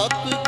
up